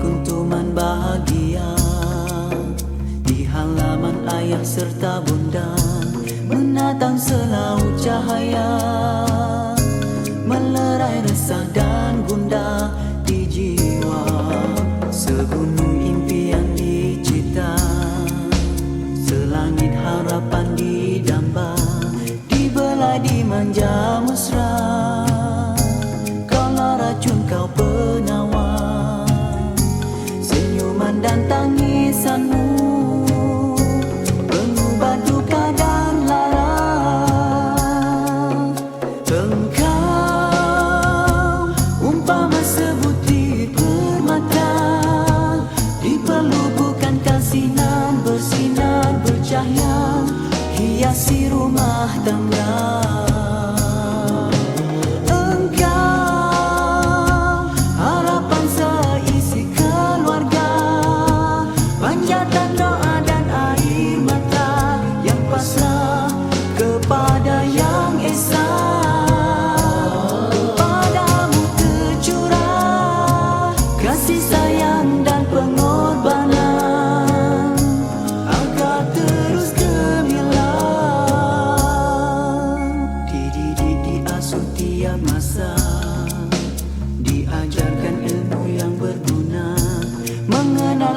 kuntuman bahagia di halaman ayah serta bunda menatang selau cahaya melerai resah dan gundah 等到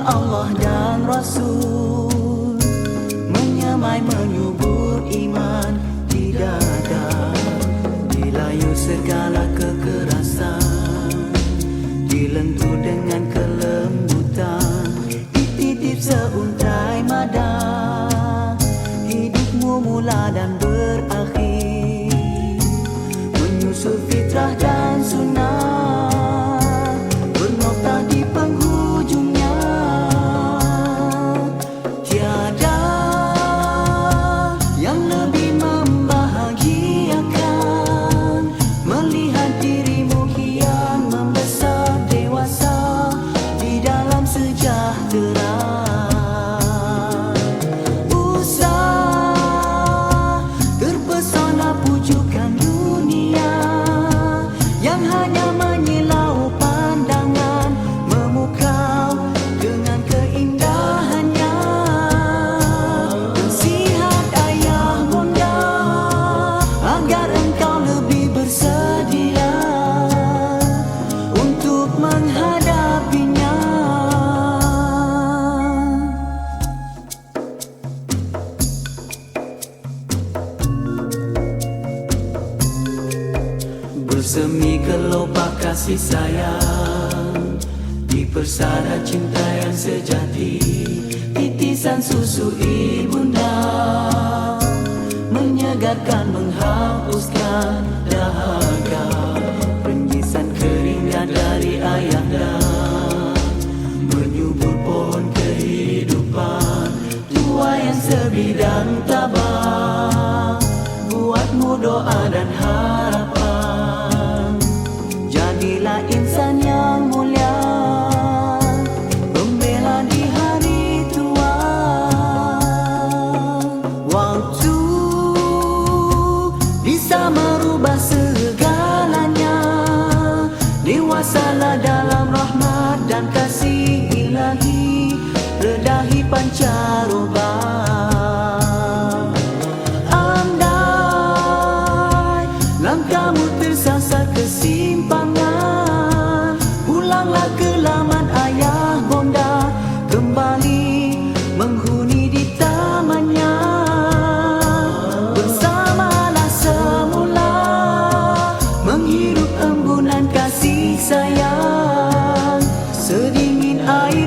Allah dan Rasul Menyemai menyubur Bersemi kelopak kasih sayang. Di persada cinta yang sejati Titisan susu ibunda. Menyegarkan, menghapuskan dahaga. Penyisan keringat dari ayahnya Menyubur pohon kehidupan. Tua yang sebidang tabah. Buatmu doa dan harapan Pancaroba Andai langkahmu tersasar kesimpangan Pulanglah ke laman ayah bonda Kembali menghuni di tamannya. Bersamalah semula Menghirup embunan kasih sayang Sedingin air